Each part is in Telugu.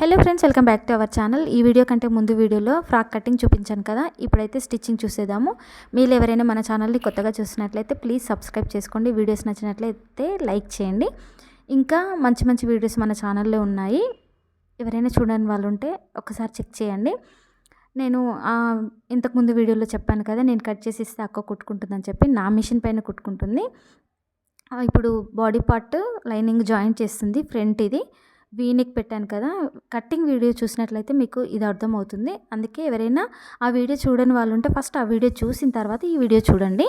Hello friends welcome back to our channel ఈ వీడియో కంటే ముందు వీడియోలో ఫ్రాక్ కటింగ్ చూపించాను కదా. ఇప్పుడైతే స్టిచ్చింగ్ చూసేదాము మీరు ఎవరైనా మన ఛానల్ని కొత్తగా చూసినట్లయితే ప్లీజ్ సబ్స్క్రైబ్ చేసుకోండి. వీడియోస్ నచ్చినట్లయితే లైక్ చేయండి. ఇంకా మంచి మంచి వీడియోస్ మన ఛానల్లో ఉన్నాయి. ఎవరైనా చూడని వాళ్ళు ఉంటే ఒకసారి చెక్ చేయండి. నేను ఇంతకుముందు వీడియోలో చెప్పాను కదా నేను కట్ చేసి ఇస్తే అక్క కుట్టుకుంటుందని చెప్పి నా మిషన్ పైన కుట్టుకుంటుంది. ఇప్పుడు బాడీ పార్ట్ లైనింగ్ జాయింట్ చేస్తుంది ఫ్రంట్ ఇది. వీనెక్ పెట్టాను కదా కట్టింగ్ వీడియో చూసినట్లయితే మీకు ఇది అర్థమవుతుంది. అందుకే ఎవరైనా ఆ వీడియో చూడని వాళ్ళు ఉంటే ఫస్ట్ ఆ వీడియో చూసిన తర్వాత ఈ వీడియో చూడండి.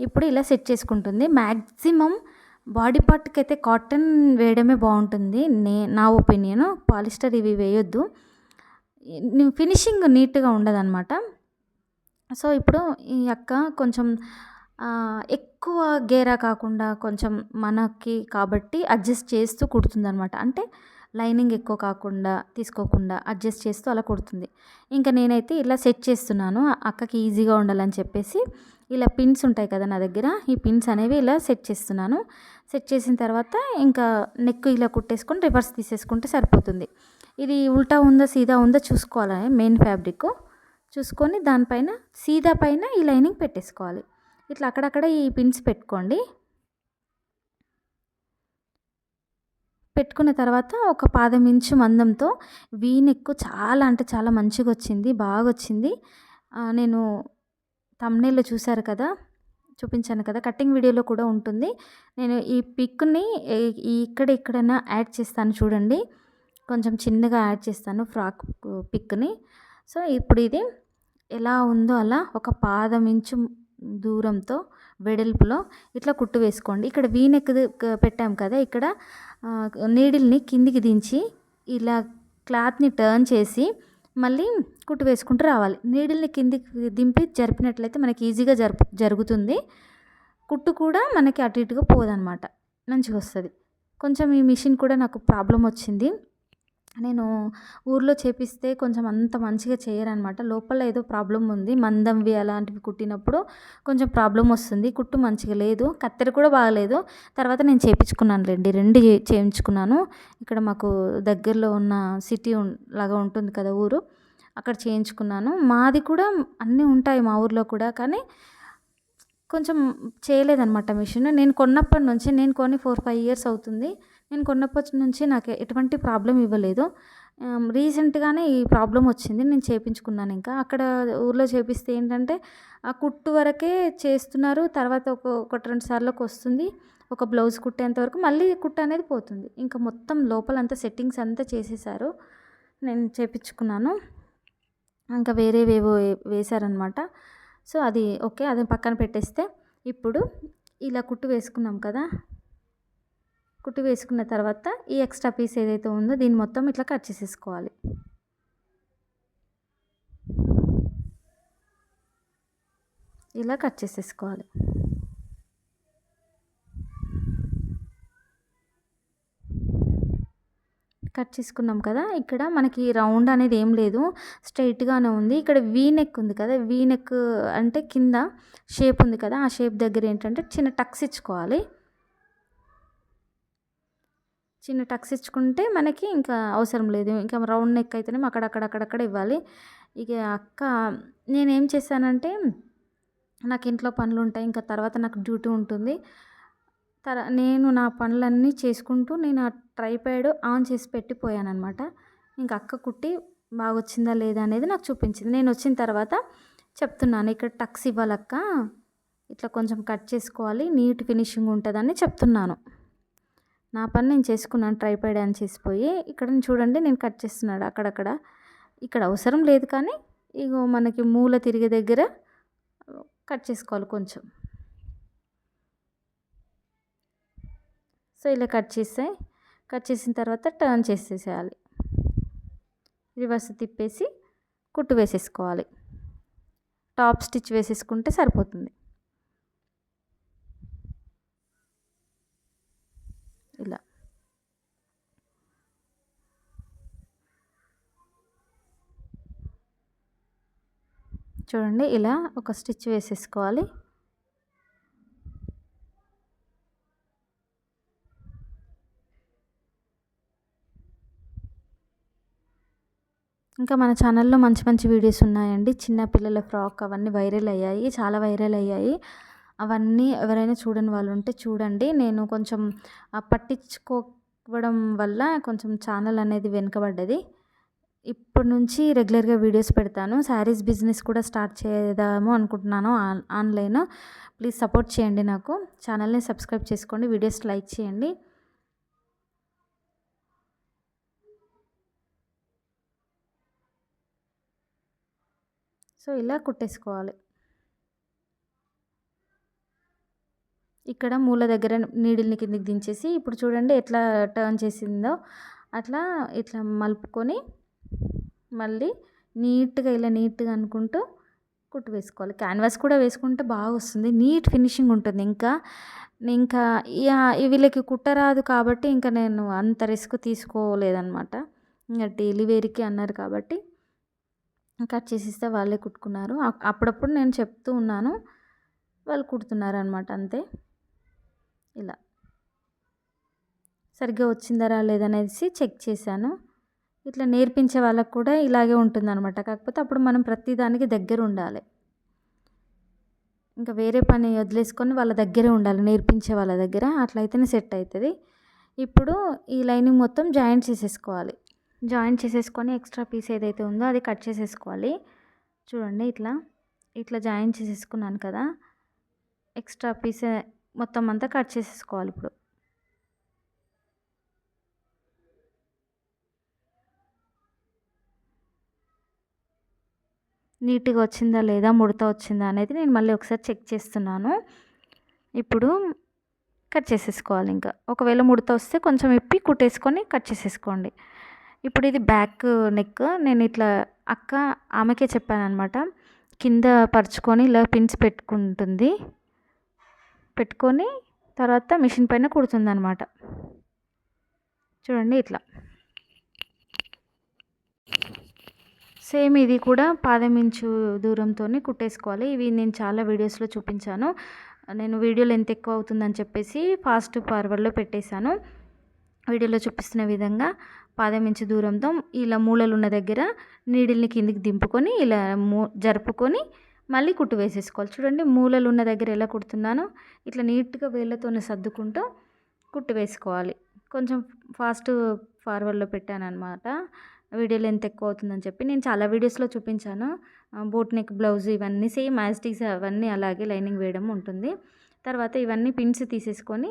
ఇప్పుడు ఇలా సెట్ చేసుకుంటుంది. మ్యాక్సిమం బాడీ పార్ట్కి అయితే కాటన్ వేయడమే బాగుంటుంది. నే నా ఒపీనియన్ పాలిస్టర్ ఇవి వేయొద్దు. ఫినిషింగ్ నీట్గా ఉండదన్నమాట. సో ఇప్పుడు ఈ అక్క కొంచెం ఎక్కువ గేరా కాకుండా కొంచెం మనకి కాబట్టి అడ్జస్ట్ చేస్తూ కుడుతుందనమాట అంటే లైనింగ్ ఎక్కువ కాకుండా తీసుకోకుండా అడ్జస్ట్ చేస్తూ అలా కుడుతుంది. ఇంకా నేనైతే ఇలా సెట్ చేస్తున్నాను. అక్కకి ఈజీగా ఉండాలని చెప్పేసి ఇలా పిన్స్ ఉంటాయి కదా నా దగ్గర ఈ పిన్స్ అనేవి ఇలా సెట్ చేస్తున్నాను. సెట్ చేసిన తర్వాత ఇంకా నెక్ ఇలా కుట్టేసుకొని రివర్స్ తీసేసుకుంటే సరిపోతుంది. ఇది ఉల్టా ఉందా సీదా ఉందా చూసుకోవాలి. మెయిన్ ఫ్యాబ్రిక్ చూసుకొని దానిపైన సీదా పైన ఈ లైనింగ్ పెట్టేసుకోవాలి. ఇట్లా అక్కడక్కడ ఈ పిన్స్ పెట్టుకోండి. పెట్టుకున్న తర్వాత ఒక పాదం ఇంచు మందంతో వీనెక్కు చాలా అంటే చాలా మంచిగా వచ్చింది బాగా వచ్చింది నేను తమ్నేల్లో చూశారు కదా చూపించాను కదా కటింగ్ వీడియోలో కూడా ఉంటుంది. నేను ఈ పిక్ని ఇక్కడ ఎక్కడైనా యాడ్ చేస్తాను చూడండి. కొంచెం చిన్నగా యాడ్ చేస్తాను ఫ్రాక్ పిక్ని. సో ఇప్పుడు ఇది ఎలా ఉందో అలా ఒక పాదం ఇంచు దూరంతో వెడల్పులో ఇట్లా కుట్టు వేసుకోండి. ఇక్కడ వీనెక్ పెట్టాం కదా ఇక్కడ నీడిల్ని కిందికి దించి ఇలా క్లాత్ని టర్న్ చేసి మళ్ళీ కుట్టు వేసుకుంటూ రావాలి. నీడిల్ని కిందికి దింపి జరిపినట్లయితే మనకి ఈజీగా జరుపు జరుగుతుంది. కుట్టు కూడా మనకి అటు ఇటుగా పోదనమాట. మంచిగా వస్తుంది కొంచెం ఈ మిషన్ కూడా నాకు ప్రాబ్లం వచ్చింది నేను ఊర్లో చేపిస్తే కొంచెం అంత మంచిగా చేయరనమాట. లోపల ఏదో ప్రాబ్లం ఉంది. మందంవి అలాంటివి కుట్టినప్పుడు కొంచెం ప్రాబ్లం వస్తుంది. కుట్టు మంచిగా లేదు. కత్తెర కూడా బాగలేదు. తర్వాత నేను చేయించుకున్నాను లేండి. రెండు చేయించుకున్నాను. ఇక్కడ మాకు దగ్గరలో ఉన్న సిటీ లాగా ఉంటుంది కదా ఊరు. అక్కడ చేయించుకున్నాను. మాది కూడా అన్నీ ఉంటాయి మా ఊర్లో కూడా. కానీ కొంచెం చేయలేదన్నమాట మిషన్. నేను కొన్నప్పటి నుంచి నేను కొని ఫోర్ ఫైవ్ ఇయర్స్ అవుతుంది. నేను కొన్నప్పటి నుంచి నాకు ఎటువంటి ప్రాబ్లం ఇవ్వలేదు. రీసెంట్గానే ఈ ప్రాబ్లం వచ్చింది. నేను చేయించుకున్నాను ఇంకా. అక్కడ ఊర్లో చేపిస్తే ఏంటంటే ఆ కుట్టు వరకే చేస్తున్నారు. తర్వాత ఒక ఒకటి రెండు సార్లకు వస్తుంది. ఒక బ్లౌజ్ కుట్టేంత వరకు మళ్ళీ కుట్టు అనేది పోతుంది. ఇంకా మొత్తం లోపలంతా సెట్టింగ్స్ అంతా చేసేసారు. నేను చేపించుకున్నాను. ఇంకా వేరేవేవో వేశారనమాట సో అది ఓకే అది పక్కన పెట్టేస్తే ఇప్పుడు ఇలా కుట్టు వేసుకున్నాం కదా. కుట్టు వేసుకున్న తర్వాత ఈ ఎక్స్ట్రా పీస్ ఏదైతే ఉందో దీన్ని మొత్తం ఇట్లా కట్ చేసేసుకోవాలి. ఇలా కట్ చేసేసుకోవాలి. కట్ చేసుకున్నాం కదా ఇక్కడ మనకి రౌండ్ అనేది ఏం లేదు. స్ట్రైట్గానే ఉంది. ఇక్కడ వీ నెక్ ఉంది కదా వీ నెక్ అంటే కింద షేప్ ఉంది కదా ఆ షేప్ దగ్గర ఏంటంటే చిన్న టక్స్ ఇచ్చుకోవాలి. చిన్న టక్స్ ఇచ్చుకుంటే మనకి ఇంకా అవసరం లేదు. ఇంకా రౌండ్ నెక్ అయితేనే అక్కడక్కడక్కడక్కడ ఇవ్వాలి. ఇక అక్క నేనేం చేశానంటే నాకు ఇంట్లో పనులు ఉంటాయి ఇంకా తర్వాత నాకు డ్యూటీ ఉంటుంది. తర నేను నా పనులన్నీ చేసుకుంటూ నేను ఆ ట్రైప్యాడ్ ఆన్ చేసి పెట్టిపోయాను అనమాట ఇంకా అక్క కుట్టి బాగా వచ్చిందా లేదా అనేది నాకు చూపించింది. నేను వచ్చిన తర్వాత చెప్తున్నాను ఇక్కడ టక్స్ ఇవ్వాలక్క ఇట్లా కొంచెం కట్ చేసుకోవాలి నీట్ ఫినిషింగ్ ఉంటుందని చెప్తున్నాను. నా పని నేను చేసుకున్నాను ట్రైపాడ్ అని చేసిపోయి ఇక్కడ చూడండి నేను కట్ చేస్తున్నాడు అక్కడక్కడ. ఇక్కడ అవసరం లేదు కానీ ఇగో మనకి మూల తిరిగే దగ్గర కట్ చేసుకోవాలి కొంచెం. సో ఇలా కట్ చేస్తే కట్ చేసిన తర్వాత టర్న్ చేసేసేయాలి. రివర్స్ తిప్పేసి కుట్టు వేసేసుకోవాలి. టాప్ స్టిచ్ వేసేసుకుంటే సరిపోతుంది. ఇలా. చూడండి ఇలా ఒక స్టిచ్ వేసేసుకోవాలి. ఇంకా మన ఛానల్లో మంచి మంచి వీడియోస్ ఉన్నాయండి. చిన్న పిల్లల ఫ్రాక్ అవన్నీ వైరల్ అయ్యాయి. చాలా వైరల్ అయ్యాయి. అవన్నీ ఎవరైనా చూడని వాళ్ళు ఉంటే చూడండి. నేను కొంచెం పట్టించుకోవడం వల్ల కొంచెం ఛానల్ అనేది వెనుకబడ్డది. ఇప్పటి నుంచి రెగ్యులర్గా వీడియోస్ పెడతాను. శారీస్ బిజినెస్ కూడా స్టార్ట్ చేద్దాము అనుకుంటున్నాను ఆన్ ఆన్లైన్. ప్లీజ్ సపోర్ట్ చేయండి నాకు. ఛానల్ని సబ్స్క్రైబ్ చేసుకోండి. వీడియోస్ లైక్ చేయండి. సో ఇలా కుట్టేసుకోవాలి. ఇక్కడ మూల దగ్గర నీడిల్ని కిందికి దించేసి ఇప్పుడు చూడండి ఎట్లా టర్న్ చేసిందో. అట్లా ఇట్లా మలుపుకొని మళ్ళీ నీట్గా ఇలా నీట్గా అనుకుంటూ కుట్టు వేసుకోవాలి. క్యాన్వాస్ కూడా వేసుకుంటే బాగా వస్తుంది. నీట్ ఫినిషింగ్ ఉంటుంది. ఇంకా ఇంకా వీళ్ళకి కుట్టరాదు కాబట్టి ఇంకా నేను అంత రిస్క్ తీసుకోలేదన్నమాట. ఇంకా డైలీ వేర్కి అన్నారు కాబట్టి కట్ చేసిస్తే వాళ్ళే కుట్టుకున్నారు. అప్పుడప్పుడు నేను చెప్తూ ఉన్నాను. వాళ్ళు కుడుతున్నారు అనమాట అంతే. ఇలా. సరిగ్గా వచ్చిందా రాలేదనేసి చెక్ చేశాను. ఇట్లా నేర్పించే వాళ్ళకు కూడా ఇలాగే ఉంటుందన్నమాట. కాకపోతే అప్పుడు మనం ప్రతిదానికి దగ్గర ఉండాలి. ఇంకా వేరే పని వదిలేసుకొని వాళ్ళ దగ్గరే ఉండాలి. నేర్పించే వాళ్ళ దగ్గర. అట్లయితేనే సెట్ అవుతుంది ఇప్పుడు ఈ లైనింగ్ మొత్తం జాయింట్ చేసేసుకోవాలి. జాయింట్ చేసేసుకొని ఎక్స్ట్రా పీస్ ఏదైతే ఉందో అది కట్ చేసేసుకోవాలి. చూడండి ఇట్లా. ఇట్లా జాయింట్ చేసేసుకున్నాను కదా. ఎక్స్ట్రా పీస్ మొత్తం అంతా కట్ చేసేసుకోవాలి ఇప్పుడు. నీట్గా వచ్చిందా లేదా ముడత వచ్చిందా అనేది నేను మళ్ళీ ఒకసారి చెక్ చేస్తున్నాను. ఇప్పుడు కట్ చేసేసుకోవాలి ఇంకా. ఒకవేళ ముడత వస్తే కొంచెం ఇప్పి కుట్టేసుకొని కట్ చేసేసుకోండి. ఇప్పుడు ఇది బ్యాక్ నెక్. నేను ఇట్లా అక్క ఆమెకే చెప్పాను అనమాట కింద పరుచుకొని ఇలా పిన్స్ పెట్టుకుంటుంది. పెట్టుకొని తర్వాత మిషన్ పైన కుడుతుంది అనమాట చూడండి ఇట్లా. సేమ్ ఇది కూడా పాదం ఇంచు దూరంతో కుట్టేసుకోవాలి. ఇవి నేను చాలా వీడియోస్లో చూపించాను. నేను వీడియోలు ఎంత ఎక్కువ అవుతుందని చెప్పేసి ఫాస్ట్ ఫార్వర్డ్లో పెట్టేశాను. వీడియోలో చూపిస్తున్న విధంగా. పాదం ఇంచు దూరంతో ఇలా మూలలు ఉన్న దగ్గర నీడిల్ని కిందికి దింపుకొని ఇలా మూ జరుపుకొని మళ్ళీ కుట్టు వేసేసుకోవాలి. చూడండి మూలలు ఉన్న దగ్గర ఎలా కుడుతున్నానో ఇట్లా నీట్గా వేళ్ళతో సర్దుకుంటూ కుట్టు వేసుకోవాలి. కొంచెం ఫాస్ట్ ఫార్వర్డ్లో పెట్టాను అనమాట వీడియో లెంత్ ఎక్కువ అవుతుందని చెప్పి నేను చాలా వీడియోస్లో చూపించాను. బోట్ నెక్ బ్లౌజ్ ఇవన్నీ సేమ్ యాజ్టీస్ అవన్నీ అలాగే లైనింగ్ వేయడం ఉంటుంది. తర్వాత ఇవన్నీ పిన్స్ తీసేసుకొని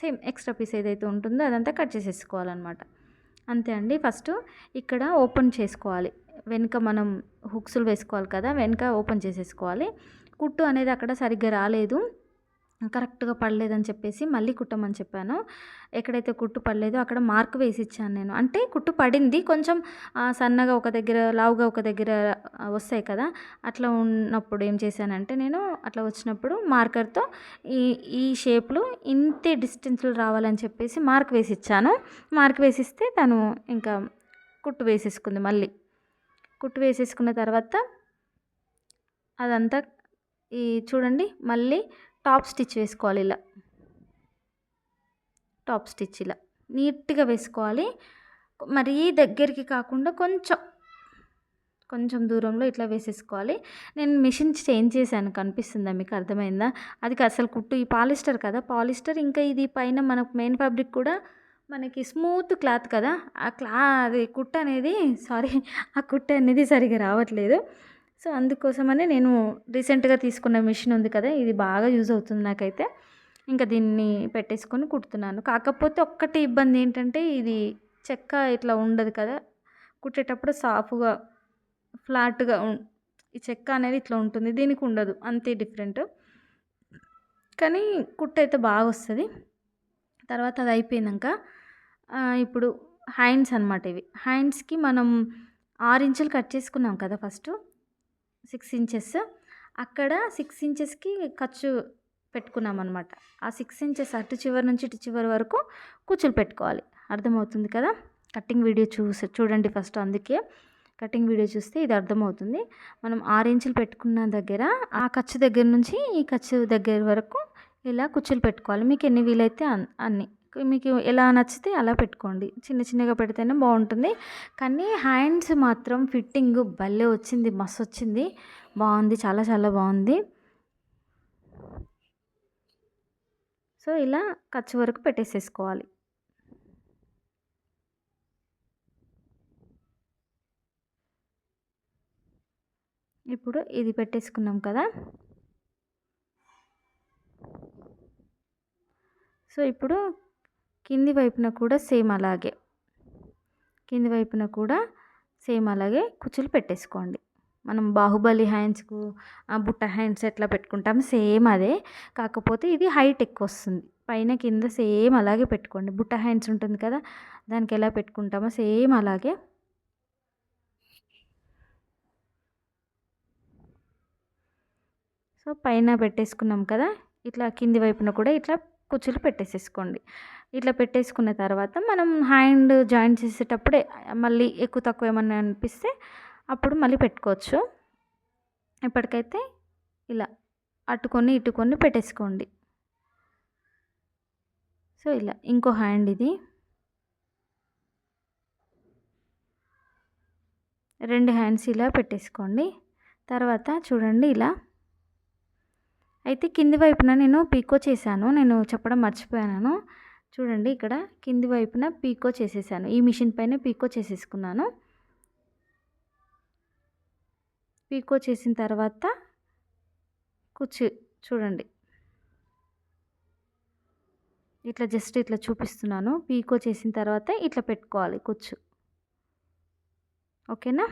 సేమ్ ఎక్స్ట్రా పీస్ ఏదైతే ఉంటుందో అదంతా కట్ చేసేసుకోవాలన్నమాట. అంతే అండి. ఫస్ట్ ఇక్కడ ఓపెన్ చేసుకోవాలి. వెనుక మనం హుక్స్లు వేసుకోవాలి కదా వెనుక ఓపెన్ చేసేసుకోవాలి. కుట్టు అనేది అక్కడ సరిగ్గా రాలేదు. కరెక్ట్గా పడలేదని చెప్పేసి మళ్ళీ కుట్టమని చెప్పాను. ఎక్కడైతే కుట్టు పడలేదో అక్కడ మార్క్ వేసి ఇచ్చాను నేను. అంటే కుట్టు పడింది. కొంచెం సన్నగా ఒక దగ్గర లావుగా ఒక దగ్గర వస్తాయి కదా. అట్లా ఉన్నప్పుడు ఏం చేశానంటే నేను అట్లా వచ్చినప్పుడు మార్కర్తో ఈ ఈ షేప్లు ఇంతే డిస్టెన్స్లు రావాలని చెప్పేసి మార్క్ వేసి ఇచ్చాను మార్క్ వేసిస్తే తను ఇంకా కుట్టు వేసేసుకుంది మళ్ళీ. కుట్టు వేసేసుకున్న తర్వాత అదంతా ఈ చూడండి మళ్ళీ టాప్ స్టిచ్ వేసుకోవాలి ఇలా. టాప్ స్టిచ్ ఇలా. నీట్గా వేసుకోవాలి. మరీ దగ్గరికి కాకుండా కొంచెం కొంచెం దూరంలో ఇట్లా వేసేసుకోవాలి. నేను మిషన్ చేంజ్ చేశాను కనిపిస్తుందా మీకు? అర్థమైందా? అది అసలు కుట్టు ఈ పాలిస్టర్ కదా? పాలిస్టర్ ఇంకా ఇది పైన మనకు మెయిన్ ఫ్యాబ్రిక్ కూడా మనకి స్మూత్ క్లాత్ కదా? ఆ క్లా అది కుట్ట అనేది సారీ ఆ కుట్ట అనేది సరిగా రావట్లేదు. సో అందుకోసమని నేను రీసెంట్గా తీసుకున్న మిషన్ ఉంది కదా ఇది బాగా యూజ్ అవుతుంది నాకైతే. ఇంకా దీన్ని పెట్టేసుకొని కుడుతున్నాను. కాకపోతే ఒక్కటి ఇబ్బంది ఏంటంటే ఇది చెక్క ఇట్లా ఉండదు కదా కుట్టేటప్పుడు సాఫ్గా ఫ్లాట్గా ఈ చెక్క అనేది ఇట్లా ఉంటుంది దీనికి ఉండదు అంతే డిఫరెంట్. కానీ కుట్ట అయితే బాగా వస్తుంది. తర్వాత అది అయిపోయినాక ఇప్పుడు హ్యాండ్స్ అనమాట ఇవి. హ్యాండ్స్కి మనం ఆరు ఇంచులు కట్ చేసుకున్నాం కదా ఫస్ట్. Six inches. అక్కడ సిక్స్ ఇంచెస్కి ఖర్చు పెట్టుకున్నాం అనమాట ఆ సిక్స్ ఇంచెస్ అటు చివరి నుంచి ఇటు చివరి వరకు కూచులు పెట్టుకోవాలి. అర్థమవుతుంది కదా? కటింగ్ వీడియో చూసి చూడండి ఫస్ట్ అందుకే. కటింగ్ వీడియో చూస్తే ఇది అర్థమవుతుంది. మనం ఆరు ఇంచులు పెట్టుకున్న దగ్గర ఆ ఖర్చు దగ్గర నుంచి ఈ ఖర్చు దగ్గర వరకు ఇలా కుచ్చులు పెట్టుకోవాలి. మీకు ఎన్ని వీలైతే అన్ని. మీకు ఎలా నచ్చితే అలా పెట్టుకోండి. చిన్న చిన్నగా పెడితేనే బాగుంటుంది. కానీ హ్యాండ్స్ మాత్రం ఫిట్టింగ్ భలే వచ్చింది మస్తు వచ్చింది. బాగుంది చాలా చాలా బాగుంది. సో ఇలా ఖర్చు వరకు పెట్టేసేసుకోవాలి. ఇప్పుడు ఇది పెట్టేసుకున్నాం కదా. సో ఇప్పుడు కింది వైపున కూడా సేమ్ అలాగే. కింది వైపున కూడా సేమ్ అలాగే కుచ్చులు పెట్టేసుకోండి. మనం బాహుబలి హ్యాండ్స్కు బుట్ట హ్యాండ్స్ ఎట్లా పెట్టుకుంటాం సేమ్ అదే. కాకపోతే ఇది హైట్ ఎక్కువ వస్తుంది. పైన కింద సేమ్ అలాగే పెట్టుకోండి. బుట్ట హ్యాండ్స్ ఉంటుంది కదా దానికి ఎలా పెట్టుకుంటామో సేమ్ అలాగే. సో పైన పెట్టేసుకున్నాం కదా ఇట్లా కింది వైపున కూడా ఇట్లా కుచ్చులు పెట్టేసేసుకోండి. ఇట్లా పెట్టేసుకున్న తర్వాత మనం హ్యాండ్ జాయిన్ చేసేటప్పుడే మళ్ళీ ఎక్కువ తక్కువ ఏమన్నా అనిపిస్తే అప్పుడు మళ్ళీ పెట్టుకోవచ్చు. ఇప్పటికైతే ఇలా అటుకొని ఇటుకొని పెట్టేసుకోండి. సో ఇలా ఇంకో హ్యాండ్ ఇది. రెండు హ్యాండ్స్ ఇలా పెట్టేసుకోండి. తర్వాత చూడండి ఇలా అయితే కింది వైపున నేను పీకో చేశాను. నేను చెప్పడం మర్చిపోయాను. చూడండి ఇక్కడ కింది వైపున పీకో చేసేసాను. ఈ మిషన్ పైన పీకో చేసేసుకున్నాను. పీకో చేసిన తర్వాత కుచ్చి చూడండి. ఇట్లా జస్ట్ ఇట్లా చూపిస్తున్నాను. పీకో చేసిన తర్వాత ఇట్లా పెట్టుకోవాలి. కుచ్చు ఓకేనా?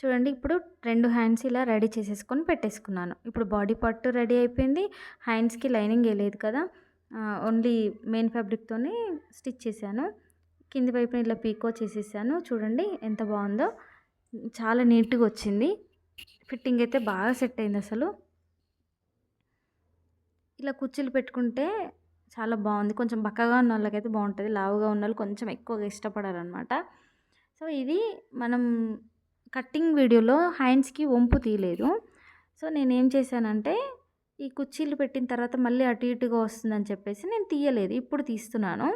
చూడండి ఇప్పుడు రెండు హ్యాండ్స్ ఇలా రెడీ చేసేసుకొని పెట్టేసుకున్నాను. ఇప్పుడు బాడీ పార్ట్ రెడీ అయిపోయింది. హ్యాండ్స్కి లైనింగ్ వేయలేదు కదా. ఓన్లీ మెయిన్ ఫ్యాబ్రిక్తోనే స్టిచ్ చేశాను. కింది వైపున ఇలా పీకో చేసేసాను. చూడండి ఎంత బాగుందో. చాలా నీట్గా వచ్చింది. ఫిట్టింగ్ అయితే బాగా సెట్ అయింది అసలు. ఇలా కుర్చీలు పెట్టుకుంటే చాలా బాగుంది. కొంచెం బక్కగా ఉన్న వాళ్ళకైతే బాగుంటుంది. లావుగా ఉన్న వాళ్ళు కొంచెం ఎక్కువగా ఇష్టపడారనమాట సో ఇది మనం కట్టింగ్ వీడియోలో హ్యాండ్స్కి వంపు తీయలేదు. సో నేను ఏం చేశానంటే ఈ కుర్చీలు పెట్టిన తర్వాత మళ్ళీ అటు ఇటుగా వస్తుందని చెప్పేసి నేను తీయలేదు. ఇప్పుడు తీస్తున్నాను.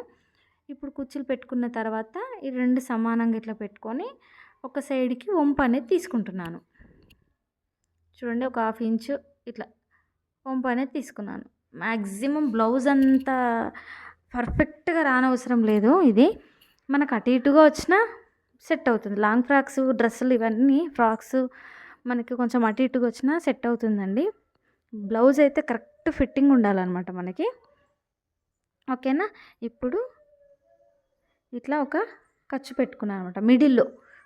ఇప్పుడు కుర్చీలు పెట్టుకున్న తర్వాత ఈ రెండు సమానంగా ఇట్లా పెట్టుకొని ఒక సైడ్కి వంపు అనేది తీసుకుంటున్నాను. చూడండి ఒక హాఫ్ ఇంచు ఇట్లా వంపు అనేది తీసుకున్నాను. మ్యాక్సిమం బ్లౌజ్ అంతా పర్ఫెక్ట్గా రానవసరం లేదు ఇది. మనకు అటు ఇటుగా వచ్చినా సెట్ అవుతుంది. లాంగ్ ఫ్రాక్స్ డ్రెస్సులు ఇవన్నీ ఫ్రాక్స్ మనకి కొంచెం అటు ఇటుగా వచ్చినా సెట్ అవుతుందండి. బ్లౌజ్ అయితే కరెక్ట్ ఫిట్టింగ్ ఉండాలన్నమాట మనకి. ఓకేనా? ఇప్పుడు ఇట్లా ఒక ఖర్చు పెట్టుకున్నాను అనమాట మిడిల్లో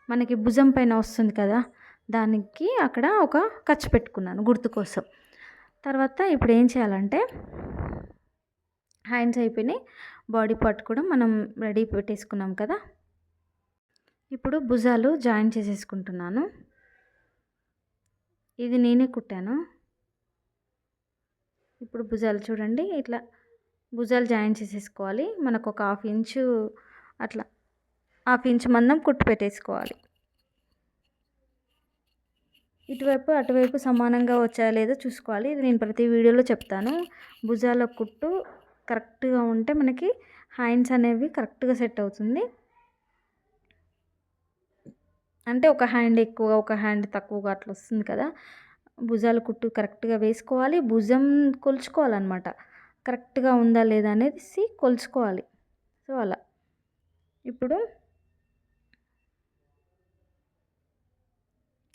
మనకి భుజం పైన వస్తుంది కదా దానికి అక్కడ ఒక ఖర్చు పెట్టుకున్నాను గుర్తు కోసం. తర్వాత ఇప్పుడు ఏం చేయాలంటే హ్యాండ్స్ అయిపోయినాయి. బాడీ పార్ట్ కూడా మనం రెడీ పెట్టేసుకున్నాం కదా. ఇప్పుడు భుజాలు జాయిన్ చేసేసుకుంటున్నాను. ఇది నేనే కుట్టాను. ఇప్పుడు భుజాలు చూడండి ఇట్లా భుజాలు జాయిన్ చేసేసుకోవాలి. మనకు ఒక హాఫ్ ఇంచు అట్లా హాఫ్ ఇంచ్ మందం కుట్టు పెట్టేసుకోవాలి. ఇటువైపు అటువైపు సమానంగా వచ్చా లేదో చూసుకోవాలి. ఇది నేను ప్రతి వీడియోలో చెప్తాను. భుజాల కుట్టు కరెక్ట్గా ఉంటే మనకి హ్యాండ్స్ అనేవి కరెక్ట్గా సెట్ అవుతుంది. అంటే ఒక హ్యాండ్ ఎక్కువ ఒక హ్యాండ్ తక్కువగా అట్లా వస్తుంది కదా. భుజాల కుట్టు కరెక్ట్గా వేసుకోవాలి భుజం కొలుచుకోవాలన్నమాట. కరెక్ట్గా ఉందా లేదా అనేది కొలుచుకోవాలి. సో అలా. ఇప్పుడు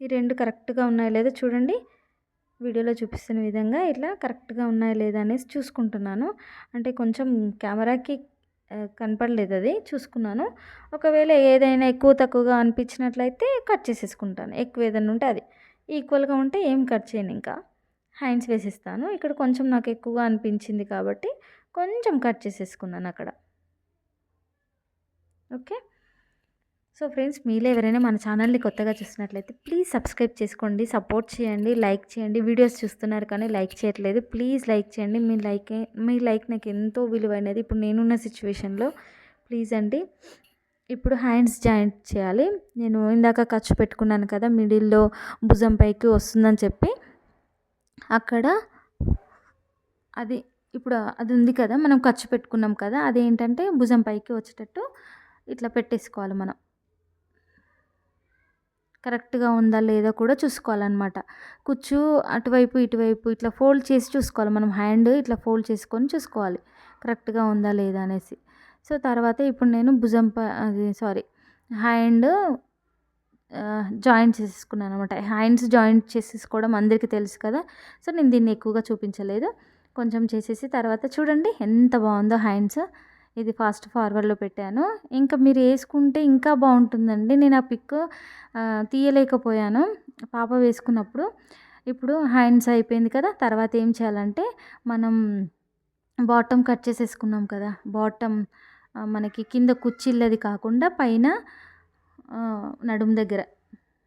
ఈ రెండు కరెక్ట్గా ఉన్నాయో లేదో చూడండి. వీడియోలో చూపిస్తున్న విధంగా ఇట్లా కరెక్ట్గా ఉన్నాయో లేదా అనేసి చూసుకుంటున్నాను. అంటే కొంచెం కెమెరాకి కనపడలేదు అది చూసుకున్నాను. ఒకవేళ ఏదైనా ఎక్కువ తక్కువగా అనిపించినట్లయితే కట్ చేసేసుకుంటాను. ఎక్కువ ఏదైనా ఉంటే అది. ఈక్వల్గా ఉంటే ఏం కట్ చేయను ఇంకా. హ్యాండ్స్ వేసిస్తాను. ఇక్కడ కొంచెం నాకు ఎక్కువగా అనిపించింది కాబట్టి కొంచెం కట్ చేసేసుకున్నాను అక్కడ. ఓకే? సో ఫ్రెండ్స్ మీలో ఎవరైనా మన ఛానల్ని కొత్తగా చూసినట్లయితే ప్లీజ్ సబ్స్క్రైబ్ చేసుకోండి సపోర్ట్ చేయండి లైక్ చేయండి. వీడియోస్ చూస్తున్నారు కానీ లైక్ చేయట్లేదు. ప్లీజ్ లైక్ చేయండి. మీ లైక్ మీ లైక్ నాకు ఎంతో విలువైనది. ఇప్పుడు నేనున్న సిచ్యువేషన్లో ప్లీజ్ అండి ఇప్పుడు హ్యాండ్స్ జాయింట్ చేయాలి. నేను ఇందాక ఖర్చు పెట్టుకున్నాను కదా మిడిల్లో భుజం పైకి వస్తుందని చెప్పి అక్కడ అది ఇప్పుడు అది ఉంది కదా మనం ఖర్చు పెట్టుకున్నాం కదా అదేంటంటే భుజం పైకి వచ్చేటట్టు ఇట్లా పెట్టేసుకోవాలి మనం. కరెక్ట్గా ఉందా లేదా కూడా చూసుకోవాలన్నమాట. కుచ్చు అటువైపు ఇటువైపు ఇట్లా ఫోల్డ్ చేసి చూసుకోవాలి. మనం హ్యాండ్ ఇట్లా ఫోల్డ్ చేసుకొని చూసుకోవాలి. కరెక్ట్గా ఉందా లేదా అనేసి. సో తర్వాత ఇప్పుడు నేను భుజం అది సారీ హ్యాండ్ జాయింట్ చేసేసుకున్నాను అనమాట హ్యాండ్స్ జాయింట్ చేసేసుకోవడం అందరికీ తెలుసు కదా. సో నేను దీన్ని ఎక్కువగా చూపించలేదు. కొంచెం చేసేసి తర్వాత చూడండి ఎంత బాగుందో హ్యాండ్స్. ఇది ఫాస్ట్ ఫార్వర్డ్లో పెట్టాను. ఇంకా మీరు వేసుకుంటే ఇంకా బాగుంటుందండి. నేను ఆ పిక్ తీయలేకపోయాను. పాప వేసుకున్నప్పుడు. ఇప్పుడు హ్యాండ్స్ అయిపోయింది కదా తర్వాత ఏం చేయాలంటే మనం బాటమ్ కట్ చేసేసుకున్నాం కదా బాటమ్ మనకి కింద కుచ్చిళ్ళది కాకుండా పైన నడుము దగ్గర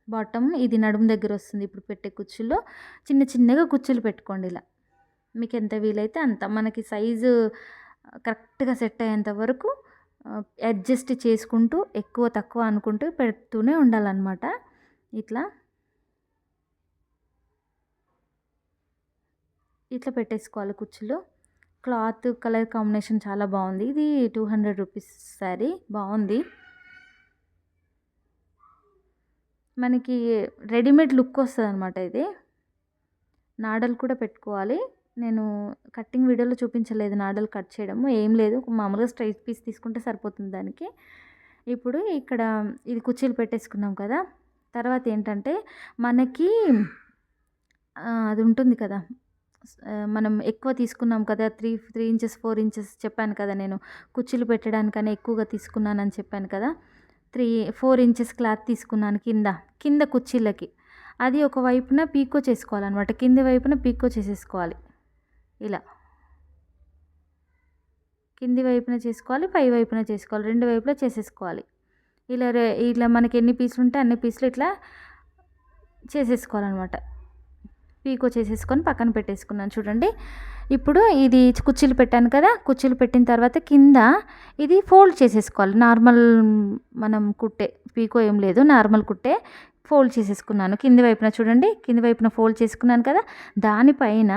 బాటమ్ ఇది నడుము దగ్గర వస్తుంది ఇప్పుడు పెట్టే కుచ్చుల్లో చిన్న చిన్నగా కుచ్చులు పెట్టుకోండి ఇలా. మీకు ఎంత వీలైతే అంత. మనకి సైజు కరెక్ట్గా సెట్ అయ్యేంత వరకు అడ్జస్ట్ చేసుకుంటూ ఎక్కువ తక్కువ అనుకుంటూ పెడుతూనే ఉండాలన్నమాట. ఇట్లా. ఇట్లా పెట్టేసుకోవాలి కుచ్చులు. క్లాత్ కలర్ కాంబినేషన్ చాలా బాగుంది. ఇది టూ హండ్రెడ్ రూపీస్ శారీ. బాగుంది. మనకి రెడీమేడ్ లుక్ వస్తుంది అనమాట ఇది. నాడలు కూడా పెట్టుకోవాలి. నేను కట్టింగ్ వీడియోలో చూపించలేదు నాడలు కట్ చేయడము ఏం లేదు. మామూలుగా స్ట్రైట్ పీస్ తీసుకుంటే సరిపోతుంది దానికి. ఇప్పుడు ఇక్కడ ఇది కుర్చీలు పెట్టేసుకున్నాం కదా తర్వాత ఏంటంటే మనకి అది ఉంటుంది కదా మనం ఎక్కువ తీసుకున్నాం కదా three three inches four inches చెప్పాను కదా నేను కుర్చీలు పెట్టడానికని ఎక్కువగా తీసుకున్నానని చెప్పాను కదా త్రీ ఫోర్ ఇంచెస్ క్లాత్ తీసుకున్నాను కింద కింద కుర్చీలకి. అది ఒక వైపున పీకో చేసుకోవాలన్నమాట కింది వైపున పీకో చేసేసుకోవాలి. ఇలా. కింది వైపున చేసుకోవాలి పై వైపున చేసుకోవాలి రెండు వైపులా చేసేసుకోవాలి. ఇలా ఇలా మనకి ఎన్ని పీసులు ఉంటే అన్ని పీసులు ఇట్లా చేసేసుకోవాలన్నమాట. పీకో చేసేసుకొని పక్కన పెట్టేసుకున్నాను చూడండి. ఇప్పుడు ఇది కుర్చీలు పెట్టాను కదా కుర్చీలు పెట్టిన తర్వాత కింద ఇది ఫోల్డ్ చేసేసుకోవాలి. నార్మల్ మనం కుట్టే పీకో ఏం లేదు నార్మల్ కుట్టే ఫోల్డ్ చేసేసుకున్నాను. కింది వైపున చూడండి కింది వైపున ఫోల్డ్ చేసుకున్నాను కదా. దానిపైన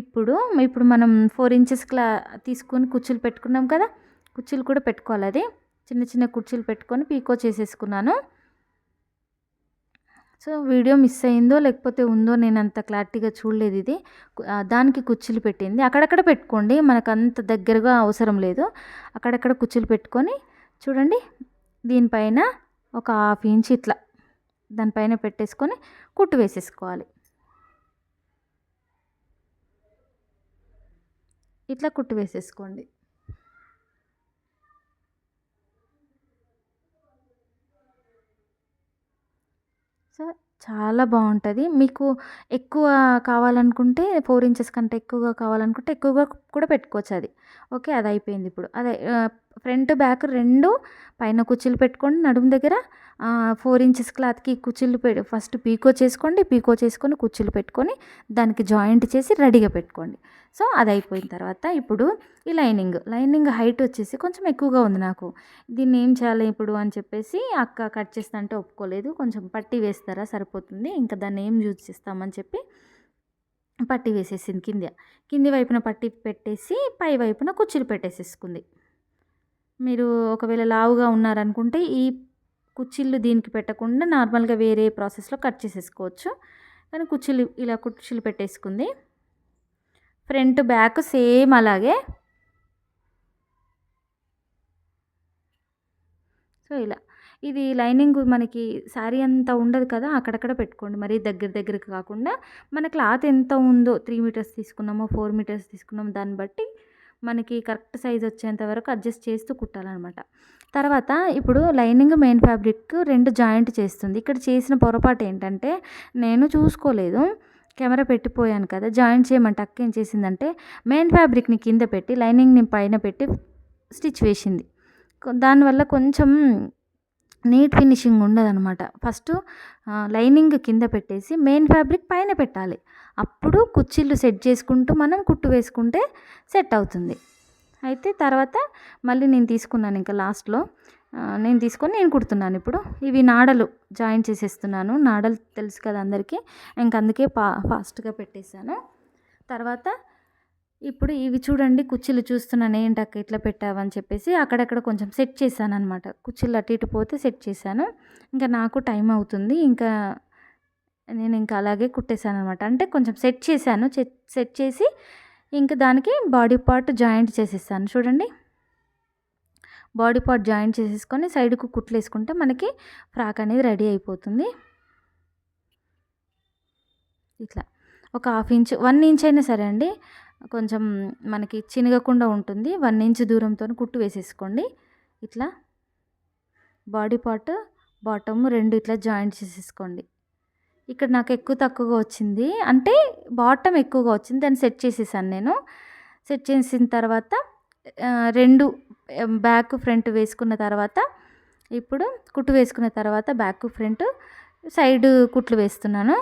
ఇప్పుడు ఇప్పుడు మనం ఫోర్ ఇంచెస్ క్లా తీసుకొని కుర్చీలు పెట్టుకున్నాం కదా. కుర్చీలు కూడా పెట్టుకోవాలి అది. చిన్న చిన్న కుర్చీలు పెట్టుకొని పీకో చేసేసుకున్నాను. సో వీడియో మిస్ అయిందో లేకపోతే ఉందో నేను అంత క్లారిటీగా చూడలేదు ఇది. దానికి కుర్చీలు పెట్టింది. అక్కడక్కడ పెట్టుకోండి మనకు అంత దగ్గరగా అవసరం లేదు. అక్కడక్కడ కుర్చీలు పెట్టుకొని చూడండి దీనిపైన ఒక హాఫ్ ఇంచ్ ఇట్లా. దానిపైన పెట్టేసుకొని కుట్టు వేసేసుకోవాలి. ఇట్లా కుట్టు వేసేసుకోండి. సో చాలా బాగుంటుంది. మీకు ఎక్కువ కావాలనుకుంటే ఫోర్ ఇంచెస్ కంటే ఎక్కువగా కావాలనుకుంటే ఎక్కువగా కూడా పెట్టుకోవచ్చు అది. ఓకే అది అయిపోయింది ఇప్పుడు. అదే ఫ్రంట్ బ్యాక్ రెండు పైన కుర్చీలు పెట్టుకోండి. నడుము దగ్గర ఫోర్ ఇంచెస్ క్లాత్కి కుర్చీలు పె ఫస్ట్ పీకో చేసుకోండి. పీకో చేసుకొని కుర్చీలు పెట్టుకొని దానికి జాయింట్ చేసి రెడీగా పెట్టుకోండి. సో అది అయిపోయిన తర్వాత ఇప్పుడు ఈ లైనింగ్. లైనింగ్ హైట్ వచ్చేసి కొంచెం ఎక్కువగా ఉంది నాకు. దీన్ని ఏం చేయాలి ఇప్పుడు అని చెప్పేసి అక్క కట్ చేస్తా అంటే ఒప్పుకోలేదు. కొంచెం పట్టి వేస్తారా సరిపోతుంది. ఇంకా దాన్ని ఏం యూజ్ చేస్తామని చెప్పి పట్టి వేసేసింది కింద. కింది వైపున పట్టి పెట్టేసి పై వైపున కుర్చీలు పెట్టేసేసుకుంది. మీరు ఒకవేళ లావుగా ఉన్నారనుకుంటే ఈ కుర్చీలు దీనికి పెట్టకుండా నార్మల్గా వేరే ప్రాసెస్లో కట్ చేసేసుకోవచ్చు. కానీ కుర్చీలు ఇలా కుర్చీలు పెట్టేసుకుంది. ఫ్రంట్ బ్యాక్ సేమ్ అలాగే. సో ఇలా. ఇది లైనింగ్ మనకి శారీ అంత ఉండదు కదా అక్కడక్కడ పెట్టుకోండి. మరి దగ్గర దగ్గరకు కాకుండా మన క్లాత్ ఎంత ఉందో త్రీ మీటర్స్ తీసుకున్నామో ఫోర్ మీటర్స్ తీసుకున్నామో దాన్ని బట్టి మనకి కరెక్ట్ సైజ్ వచ్చేంత వరకు అడ్జస్ట్ చేస్తూ కుట్టాలన్నమాట. తర్వాత ఇప్పుడు లైనింగ్ మెయిన్ ఫ్యాబ్రిక్ రెండు జాయింట్ చేస్తుంది. ఇక్కడ చేసిన పొరపాటు ఏంటంటే నేను చూసుకోలేదు కెమెరా పెట్టిపోయాను కదా జాయింట్ చేయమంటే అక్క ఏం చేసిందంటే మెయిన్ ఫ్యాబ్రిక్ని కింద పెట్టి లైనింగ్ని పైన పెట్టి స్టిచ్ వేసింది. దానివల్ల కొంచెం నీట్ ఫినిషింగ్ ఉండదనమాట. ఫస్ట్ లైనింగ్ కింద పెట్టేసి మెయిన్ ఫ్యాబ్రిక్ పైన పెట్టాలి. అప్పుడు కుచ్చిళ్ళు సెట్ చేసుకుంటూ మనం కుట్టు వేసుకుంటే సెట్ అవుతుంది. అయితే తర్వాత మళ్ళీ నేను తీసుకున్నాను ఇంకా లాస్ట్లో. నేను తీసుకొని నేను కుడుతున్నాను ఇప్పుడు. ఇవి నాడలు జాయిన్ చేసేస్తున్నాను. నాడలు తెలుసు కదా అందరికీ. ఇంక అందుకే పా ఫాస్ట్గా పెట్టేశాను. తర్వాత ఇప్పుడు ఇవి చూడండి కుర్చీలు చూస్తున్నాను ఏంటక్క ఇట్లా పెట్టావని చెప్పేసి అక్కడక్కడ కొంచెం సెట్ చేశాను అనమాట కుర్చీలు అటు ఇటు పోతే సెట్ చేశాను. ఇంకా నాకు టైం అవుతుంది. ఇంకా నేను ఇంకా అలాగే కుట్టేశాను అనమాట అంటే కొంచెం సెట్ చేశాను. సెట్ చేసి ఇంకా దానికి బాడీ పార్ట్ జాయింట్ చేసేసాను చూడండి. బాడీ పార్ట్ జాయింట్ చేసేసుకొని సైడ్కు కుట్లు వేసుకుంటే మనకి ఫ్రాక్ అనేది రెడీ అయిపోతుంది. ఇట్లా. ఒక హాఫ్ ఇంచ్ వన్ ఇంచ్ అయినా సరే అండి. కొంచెం మనకి చినగకుండా ఉంటుంది. వన్ ఇంచ్ దూరంతో కుట్టు వేసేసుకోండి. ఇట్లా బాడీ పార్ట్ బాటమ్ రెండు ఇట్లా జాయింట్ చేసేసుకోండి. ఇక్కడ నాకు ఎక్కువ తక్కువగా వచ్చింది. అంటే బాటమ్ ఎక్కువగా వచ్చింది. దాన్ని సెట్ చేసేసాను నేను. సెట్ చేసిన తర్వాత రెండు బ్యాక్ ఫ్రంట్ వేసుకున్న తర్వాత ఇప్పుడు కుట్టు వేసుకున్న తర్వాత బ్యాక్ ఫ్రంట్ సైడ్ కుట్లు వేస్తున్నాను.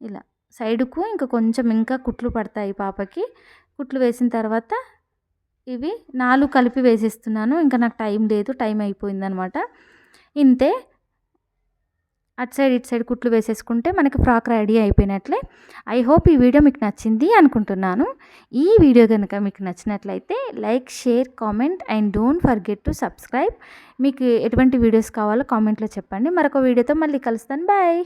ఇలా. సైడుకు ఇంకా కొంచెం ఇంకా కుట్లు పడతాయి పాపకి. కుట్లు వేసిన తర్వాత ఇవి నాలుగు కలిపి వేసేస్తున్నాను. ఇంకా నాకు టైం లేదు టైం అయిపోయిందనమాట. ఇంతే. అటు సైడ్ ఇటు సైడ్ కుట్లు వేసేసుకుంటే మనకి ఫ్రాక్ రెడీ అయిపోయినట్లే. ఐ హోప్ ఈ వీడియో మీకు నచ్చింది అనుకుంటున్నాను. ఈ వీడియో కనుక మీకు నచ్చినట్లయితే like share comment and don't forget to subscribe. మీకు ఎటువంటి వీడియోస్ కావాలో కామెంట్లో చెప్పండి. మరొక వీడియోతో మళ్ళీ కలుస్తాను. బాయ్.